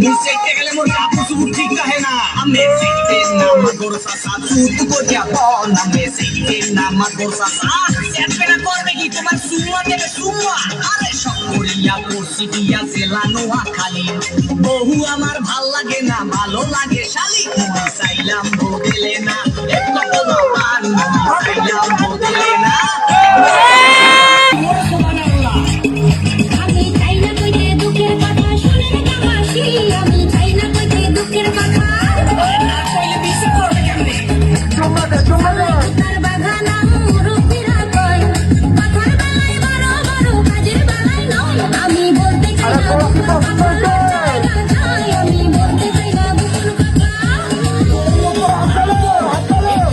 দূর চাইতে গেলে মোর কাপড় চুপুর ঠিক রাখে না। আমি সিটে না, আমার গোর সাসা চুত করিয়া বল আমি সিটে না, আমার গোর সাসা চেপে না করবে কি তোমার সুমা দেবে সুমা আরে সব পড়ছি দিয়া জেলানো খালি বহু আমার ভালো লাগে না, ভালো লাগে শালি। তুমি চাইলাম ভোগেলে না একদম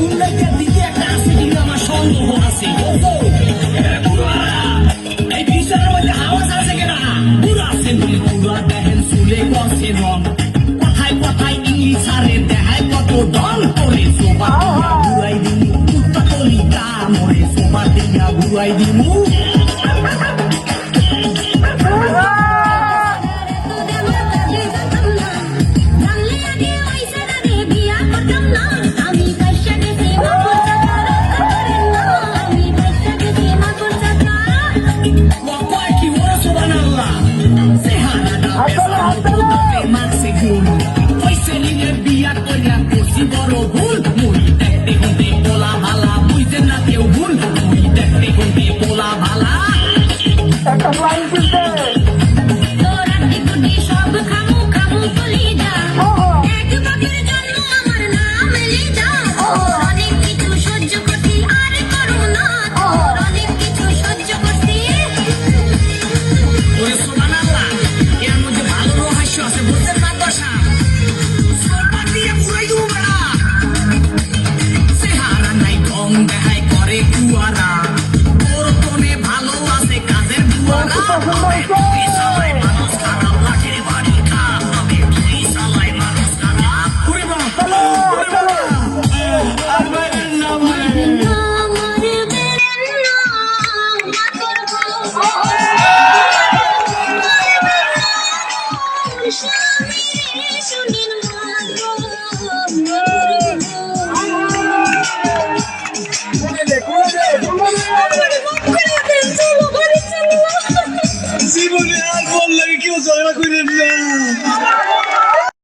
কুন্ডাইটার দিকে একটা আছে কিন্তু আমার আছে এই বিচারের মধ্যে আওয়াজ আছে কেনা পুরা আছে নয় পুরা দেখেন চুলে গছে রং কথায় কথায় ইংলিশ আরে দেখায় কত ডন করে 我声的。জীবনে আর বললে কেউ চলে না করে না